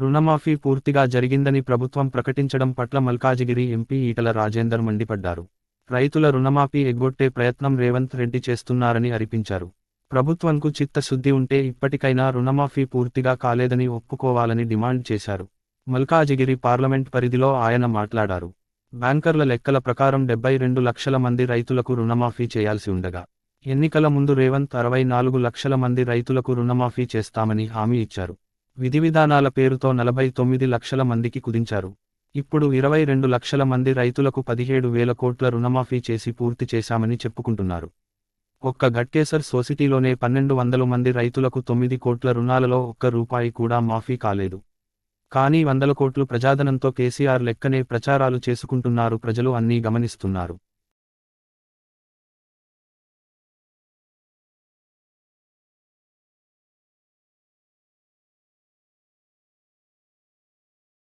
రుణమాఫీ పూర్తిగా జరిగిందని ప్రభుత్వం ప్రకటించడం పట్ల మల్కాజిగిరి ఎంపీ ఈటల రాజేందర్ మండిపడ్డారు. రైతుల రుణమాఫీ ఎగ్గొట్టే ప్రయత్నం రేవంత్ రెడ్డి చేస్తున్నారని అరిపించారు. ప్రభుత్వంకు చిత్తశుద్ధి ఉంటే ఇప్పటికైనా రుణమాఫీ పూర్తిగా కాలేదని ఒప్పుకోవాలని డిమాండ్ చేశారు. మల్కాజిగిరి పార్లమెంట్ పరిధిలో ఆయన మాట్లాడారు. బ్యాంకర్ల లెక్కల ప్రకారం డెబ్బై రెండు లక్షల మంది రైతులకు రుణమాఫీ చేయాల్సి ఉండగా ఎన్నికల ముందు రేవంత్ అరవై నాలుగు లక్షల మంది రైతులకు రుణమాఫీ చేస్తామని హామీ ఇచ్చారు. విధివిధానాల పేరుతో నలభై తొమ్మిది లక్షల మందికి కుదించారు. ఇప్పుడు ఇరవై రెండు లక్షల మంది రైతులకు పదిహేడు వేల కోట్ల రుణమాఫీ చేసి పూర్తి చేశామని చెప్పుకుంటున్నారు. ఒక్క గట్కేసర్ సొసైటీలోనే పన్నెండు వందల మంది రైతులకు తొమ్మిది కోట్ల రుణాలలో ఒక్క రూపాయి కూడా మాఫీ కాలేదు. కానీ వందల కోట్లు ప్రజాధనంతో కేసీఆర్ లెక్కనే ప్రచారాలు చేసుకుంటున్నారు ప్రజలు అన్నీ గమనిస్తున్నారు.